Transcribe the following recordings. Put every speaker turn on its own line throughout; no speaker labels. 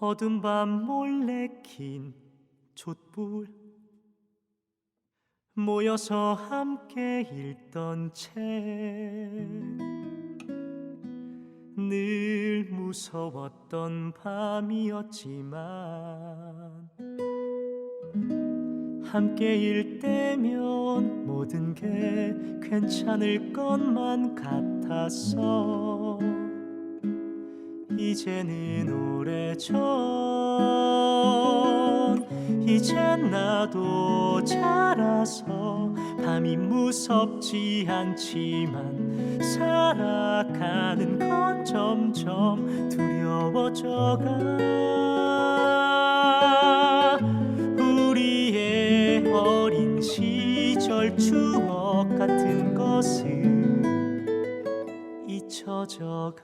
어둠 밤 몰래 킨 촛불. 모여서 함께 읽던 책. 늘 무서웠던 밤이었지만 함께 일 때면 모든 게 괜찮을 것만 같았어 이제는 오래전. 이젠 나도 자라서 밤이 무섭지 않지만 살아가는 건 점점 두려워져가. 우리의 어린 시절 추억 같은 것은 잊혀져가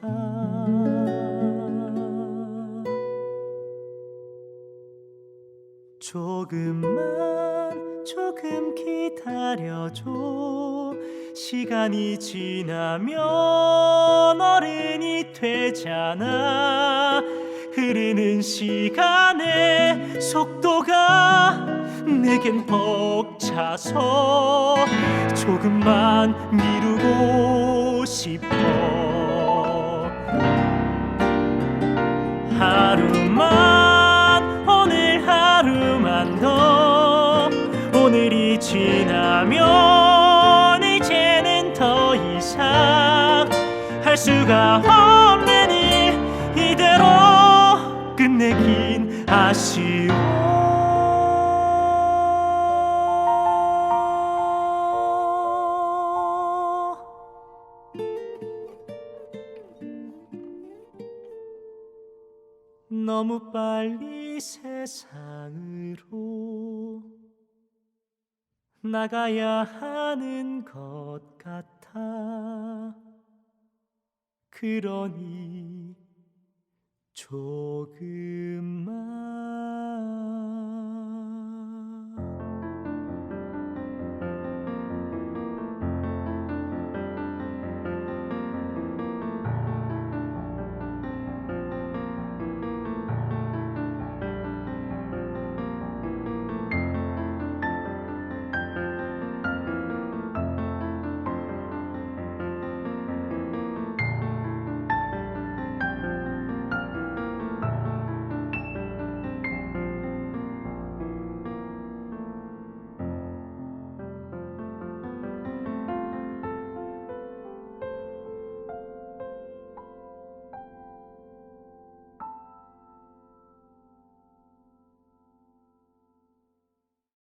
조금만 조금 기다려줘. 시간이 지나면 어른이 되잖아. 흐르는 시간의 속도가 내겐 벅차서. 조금만 미루고 싶어. 하루만 오늘 하루 만더 오늘이 지나면 이제는 더 이상 할 수가 없는 일 이대로 끝내긴 아쉬워. 너무 빨리 세상 으로 나가야 하는 것 같아. 그러니 조금만